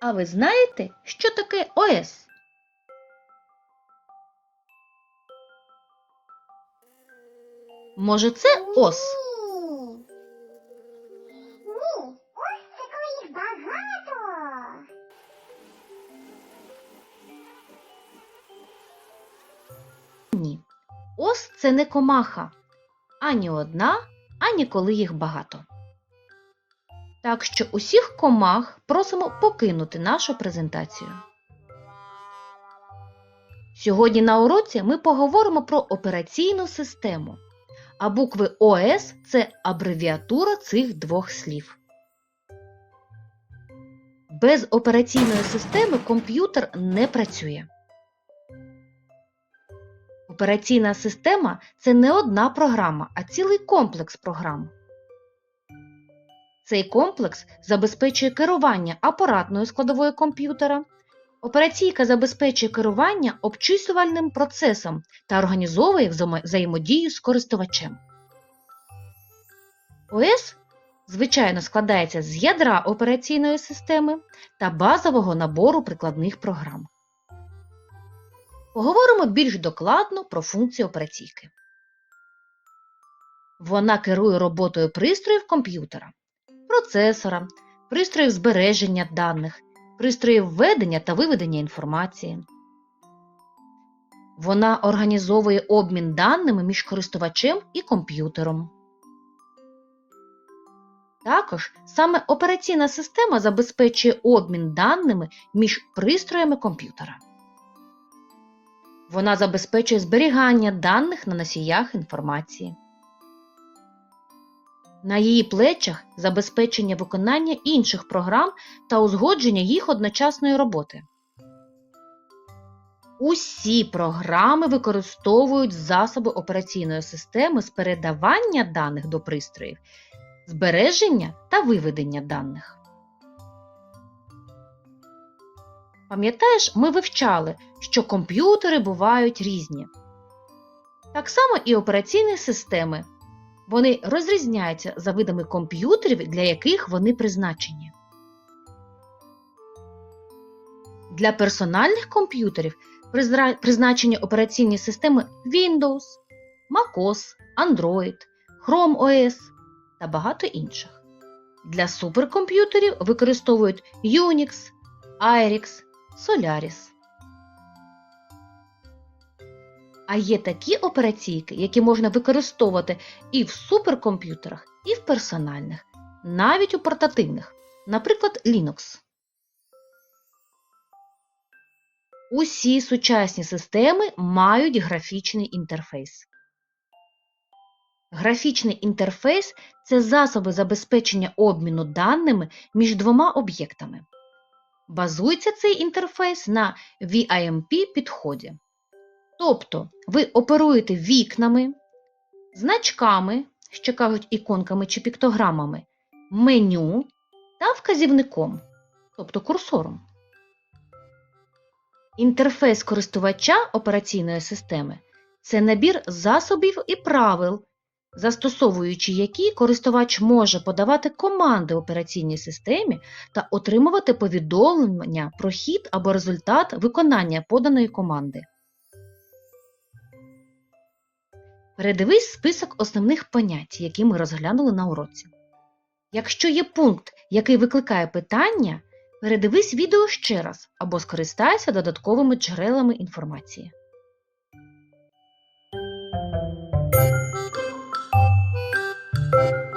А ви знаєте, що таке ОС? Може, це ОС? Ні. Ось їх багато. Ні. Ос це не комаха. Ані одна, ані коли їх багато. Так що усіх комах просимо покинути нашу презентацію. Сьогодні на уроці ми поговоримо про операційну систему. А букви ОС це абревіатура цих двох слів. Без операційної системи комп'ютер не працює. Операційна система це не одна програма, а цілий комплекс програм. Цей комплекс забезпечує керування апаратною складовою комп'ютера. Операційка забезпечує керування обчислювальним процесом та організовує взаємо- взаємодію з користувачем. ОС, звичайно, складається з ядра операційної системи та базового набору прикладних програм. Поговоримо більш докладно про функції операційки. Вона керує роботою пристроїв комп'ютера, процесора, пристроїв збереження даних, пристроїв введення та виведення інформації. Вона організовує обмін даними між користувачем і комп'ютером. Також саме операційна система забезпечує обмін даними між пристроями комп'ютера. Вона забезпечує зберігання даних на носіях інформації. На її плечах забезпечення виконання інших програм та узгодження їх одночасної роботи. Усі програми використовують засоби операційної системи з передавання даних до пристроїв, збереження та виведення даних. Пам'ятаєш, ми вивчали, що комп'ютери бувають різні. Так само і операційні системи. Вони розрізняються за видами комп'ютерів, для яких вони призначені. Для персональних комп'ютерів призначені операційні системи Windows, MacOS, Android, Chrome OS та багато інших. Для суперкомп'ютерів використовують Unix, IRIX, Solaris. А є такі операційки, які можна використовувати і в суперкомп'ютерах, і в персональних, навіть у портативних, наприклад, Linux. Усі сучасні системи мають графічний інтерфейс. Графічний інтерфейс це засоби забезпечення обміну даними між двома об'єктами. Базується цей інтерфейс на VIMP підході. Тобто ви оперуєте вікнами, значками, що кажуть іконками чи піктограмами, меню та вказівником, тобто курсором. Інтерфейс користувача операційної системи це набір засобів і правил, застосовуючи які користувач може подавати команди операційній системі та отримувати повідомлення про хід або результат виконання поданої команди. Передивись список основних понять, які ми розглянули на уроці. Якщо є пункт, який викликає питання, передивись відео ще раз або скористайся додатковими джерелами інформації. you